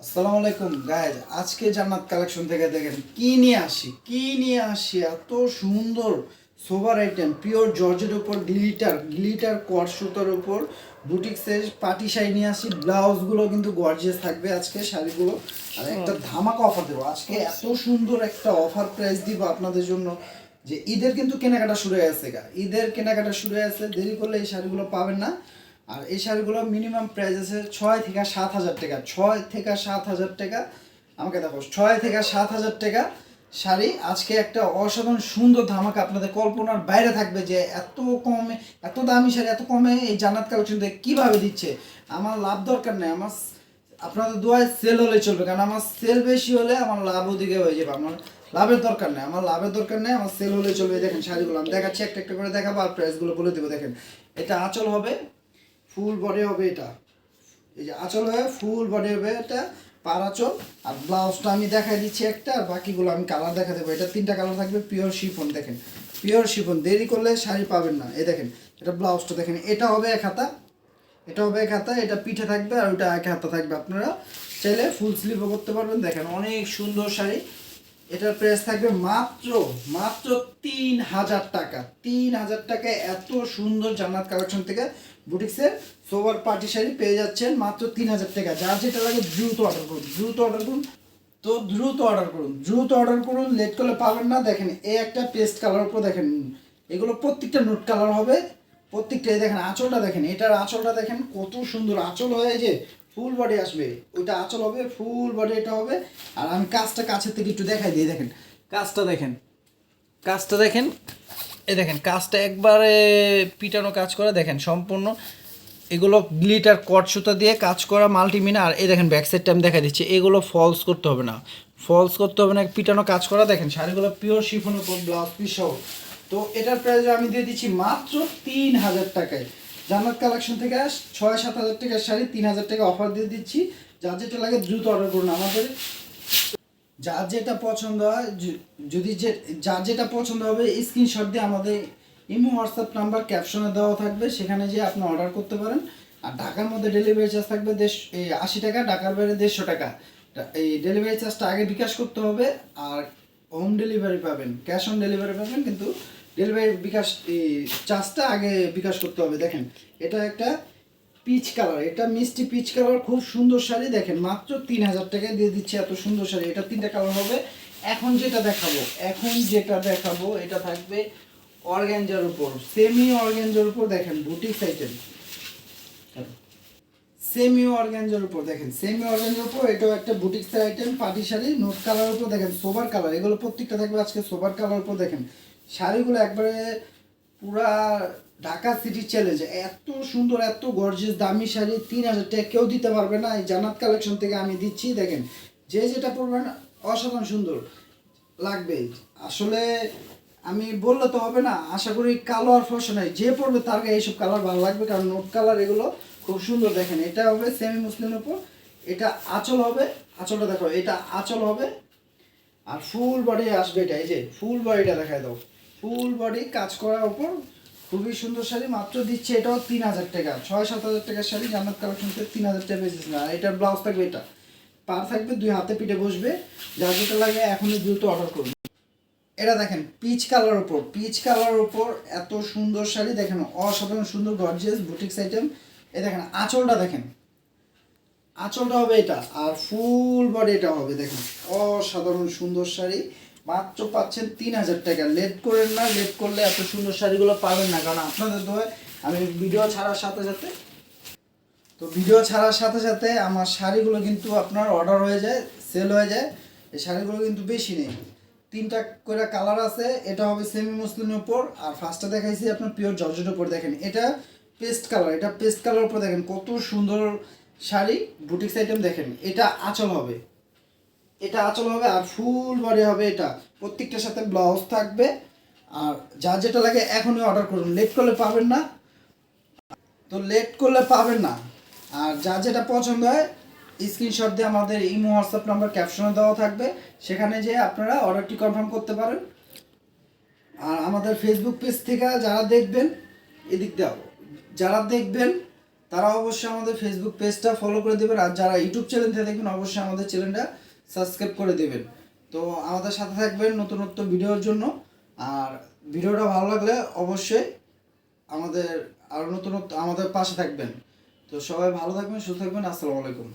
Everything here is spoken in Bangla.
আসসালামু আলাইকুম গাইজ আজকে জান্নাত কালেকশন থেকে দেখেন কি নিয়ে আসি কি নিয়ে আসি এত সুন্দর সোভার আইটেম পিওর জর্জের উপর গ্লিটার গ্লিটার কট সুতার উপর বুটিক্সের পাটি শাড়ি নিয়ে আসি ব্লাউজগুলো কিন্তু গর্জিয়াস থাকবে আজকে শাড়িগুলো আর একটা ধামাকা অফার দেবো। আজকে এত সুন্দর একটা অফার প্রাইস দিব আপনাদের জন্য যে ঈদের কিন্তু কেনাকাটা শুরু হয়ে গেছে গা ঈদের কেনাকাটা শুরু হয়ে গেছে দেরি করলে এই শাড়িগুলো পাবেন না। আর এই শাড়িগুলো মিনিমাম প্রাইস আছে ছয় থেকে সাত হাজার টাকা। ছয় থেকে সাত হাজার টাকা। আমাকে দেখো, ছয় থেকে সাত হাজার টাকা শাড়ি। আজকে একটা অসাধারণ সুন্দর ধামাকা আপনাদের কল্পনার বাইরে থাকবে যে এত কমে, এত দামি শাড়ি, এত কমে এই জান্নাত কালেকশন থেকে কীভাবে দিচ্ছে? আমার লাভ দরকার নেই, আমার আপনাদের দোয়ায় সেল হলে চলবে, কারণ আমার সেল বেশি হলে আমার লাভ ওদিকে হয়ে যাবে। আমার লাভের দরকার নেই, আমার লাভের দরকার নেই, আমার সেল হলে চলবে। দেখেন শাড়িগুলো, আমি দেখাচ্ছি, একটা একটা করে দেখাবো আর প্রাইসগুলো বলে দেবো। দেখেন, এটা আঁচল হবে ফুল বডি হবে এটা। এই যে আঁচল হবে ফুল বডি হবে এটা, পার আঁচল। আর ব্লাউজটা আমি দেখাই দিচ্ছি একটা, আর বাকিগুলো আমি কালার দেখা দেবো। এটা তিনটা কালার থাকবে, পিওর শিফন, দেখেন। পিওর শিফন, দেরি করলে শাড়ি পাবেন না। এই দেখেন, এটা ব্লাউজটা দেখেন, এটা হবে এক হাতা। এটা হবে এক হাতা, এটা পিঠে থাকবে, আর ওটা এক হাতা থাকবে আপনারা। চাইলে ফুল স্লিভও করতে পারবেন। দেখেন, অনেক সুন্দর শাড়ি। এটার প্রাইস থাকবে মাত্র মাত্র তিন হাজার টাকা। তিন হাজার টাকায় এত সুন্দর জান্নাত কালেকশন থেকে বুটিক্সের সোভার পার্টি শাড়ি পেয়ে যাচ্ছেন মাত্র তিন হাজার টাকা। যার যেটা লাগে দ্রুত অর্ডার করুন, দ্রুত অর্ডার করুন। তো দ্রুত অর্ডার করুন, দ্রুত অর্ডার করুন লেট করলে পাবেন না। দেখেন, এই একটা পেস্ট কালার উপর দেখেন, এগুলো প্রত্যেকটা নোট কালার হবে। প্রত্যেকটা দেখেন, আঁচলটা দেখেন, এটার আঁচলটা দেখেন, কত সুন্দর আঁচল হয়ে যে ফুল বডি আসবে। ওইটা আঁচল হবে ফুল বডি এটা হবে। আর আমি কাজটা কাছের থেকে একটু দেখাই দিই, দেখেন। কাজটা দেখেন কাজটা দেখেন। এই দেখেন, কাজটা একবারে পিটানো কাজ করা, দেখেন সম্পূর্ণ এগুলো গ্লিটার কট সুতা দিয়ে কাজ করা মাল্টিমিনা আর এই দেখেন ব্যাক সাইডটা আমি দেখা দিচ্ছি, এগুলো ফলস করতে হবে না। ফলস করতে হবে না, পিটানো কাজ করা, দেখেন শাড়িগুলো পিওর শিফনের উপর ব্লাউজ পিস সহ। তো এটার প্রাইস আমি দিয়ে দিচ্ছি মাত্র তিন হাজার টাকায়। জান্নাত কালেকশন থেকে ছয় সাত হাজার টাকার শাড়ি, তিন হাজার টাকা অফার দিয়ে দিচ্ছি। যার যেটা লাগে দ্রুত অর্ডার করুন আমাদের। যার যেটা পছন্দ হয় যদি যে যার যেটা পছন্দ হবে স্ক্রিনশট দিয়ে আমাদের ইমো হোয়াটসঅ্যাপ নাম্বার ক্যাপশনে দেওয়া থাকবে। সেখানে যেয়ে আপনি অর্ডার করতে পারেন। আর ঢাকার মধ্যে ডেলিভারি চার্জ থাকবে দেশ আশি টাকা, ঢাকার বাইরে দেড়শো টাকা। এই ডেলিভারি চার্জটা আগে বিকাশ করতে হবে আর হোম ডেলিভারি পাবেন ক্যাশ অন ডেলিভারি পাবেন। কিন্তু ডেলিভারি বিকাশ এই চার্জটা আগে বিকাশ করতে হবে। দেখেন, এটা একটা পিচ কালার এটা মিষ্টি পিচ কালার খুব সুন্দর শাড়ি দেখেন, মাত্র তিন হাজার টাকায় দিয়ে দিচ্ছে এত সুন্দর শাড়ি। এটা তিনটা কালার হবে। এখন যেটা দেখাবো, এখন যেটা দেখাবো, এটা থাকবে অর্গ্যাঞ্জার উপর সেমি অর্গ্যাঞ্জার উপর দেখেন বুটিক্স আইটেম সেমি অর্গ্যাঞ্জার উপর দেখেন সেমি অর্গ্যাঞ্জার উপর এটাও একটা বুটিক্স আইটেম পাটি শাড়ি নোট কালার উপর দেখেন সোবার কালার এগুলো প্রত্যেকটা থাকবে আজকে সোবার কালার উপর দেখেন। শাড়িগুলো একবারে পুরা ঢাকা সিটি চ্যালেঞ্জ এত সুন্দর, এত গর্জিয়াস দামি শাড়ি, তিন হাজার টাকা কেউ দিতে পারবে না। এই জান্নাত কালেকশন থেকে আমি দিচ্ছি, দেখেন, যে যেটা পরবেন, অসাধারণ সুন্দর লাগবে। আসলে আমি বললে তো হবে না, আশা করি কালো আর ফসা নাই। যে পড়বে তার গায়ে এইসব কালার ভালো লাগবে, কারণ নোট কালার এগুলো খুব সুন্দর, দেখেন, এটা হবে সেমি মুসলিমের উপর, এটা আঁচল হবে, আঁচলটা দেখো, এটা আঁচল হবে, আর ফুল বডি আসবে এটা, এই যে ফুল বডিটা দেখায় দাও। ফুল বডি কাজ করার উপর খুবই সুন্দর শাড়ি, মাত্র দিচ্ছে এটাও তিন হাজার টাকা। ছয়, সাত হাজার টাকার শাড়ি জান্নাত কালেকশন থেকে তিন হাজার টাকা বেশি না এটার ব্লাউজ থাকবে এটা। পার থাকবে দুই হাতে পিঠে বসবে। যার যেটা লাগে এখনই দ্রুত অর্ডার করুন। এটা দেখেন পিচ কালার ওপর পিচ কালার ওপর এত সুন্দর শাড়ি, দেখেন, অসাধারণ সুন্দর গর্জিয়াস বুটিক্স আইটেম এ দেখেন, আঁচলটা দেখেন। আঁচলটা হবে এটা। আর ফুল বডি এটা হবে, দেখেন। অসাধারণ সুন্দর শাড়ি। মাত্র পাচ্ছেন তিন হাজার টাকা। লেট করেন না, লেট করলে এত সুন্দর শাড়িগুলো পাবেন না, কারণ আপনাদের দোয় আমি ভিডিও ছাড়ার সাথে সাথে তো ভিডিও ছাড়ার সাথে সাথে আমার শাড়িগুলো কিন্তু আপনার অর্ডার হয়ে যায় সেল হয়ে যায়। এই শাড়িগুলো কিন্তু বেশি নেই। তিনটা করে কালার আছে, এটা হবে সেমি মুসলিমের উপর। আর ফার্স্টে দেখাইছি আপনার পিওর জর্জের উপর, দেখেন, এটা পেস্ট কালার এটা পেস্ট কালার উপর দেখেন, কত সুন্দর শাড়ি। বুটিক্স আইটেম দেখেন, এটা আঁচল হবে। এটা আঁচল হবে আর ফুল বডি হবে এটা। প্রত্যেকটার সাথে ব্লাউজ থাকবে। আর যা যেটা লাগে এখনই অর্ডার করুন। লেট করলে পাবেন না। তো লেট করলে পাবেন না। আর যা যেটা পছন্দ হয় স্ক্রিনশট দিয়ে আমাদের ইমো হোয়াটসঅ্যাপ নাম্বার ক্যাপশনে দেওয়া থাকবে। সেখানে যে আপনারা অর্ডারটি কনফার্ম করতে পারেন। আর আমাদের ফেসবুক পেজ থেকে যারা দেখবেন, এদিক দাও যারা দেখবেন, তারা অবশ্যই আমাদের ফেসবুক পেজটা ফলো করে দেবেন। আর যারা ইউটিউব চ্যানেল থেকে দেখবেন, অবশ্যই আমাদের চ্যানেলটা সাবস্ক্রাইব করে দেবেন। তো আমাদের সাথে থাকবেন নতুনত্ব ভিডিওর জন্য। আর ভিডিওটা ভালো লাগলে অবশ্যই আমাদের আরও নতুনত্ব আমাদের পাশে থাকবেন। তো সবাই ভালো থাকবেন, সুস্থ থাকবেন। আসসালামু আলাইকুম।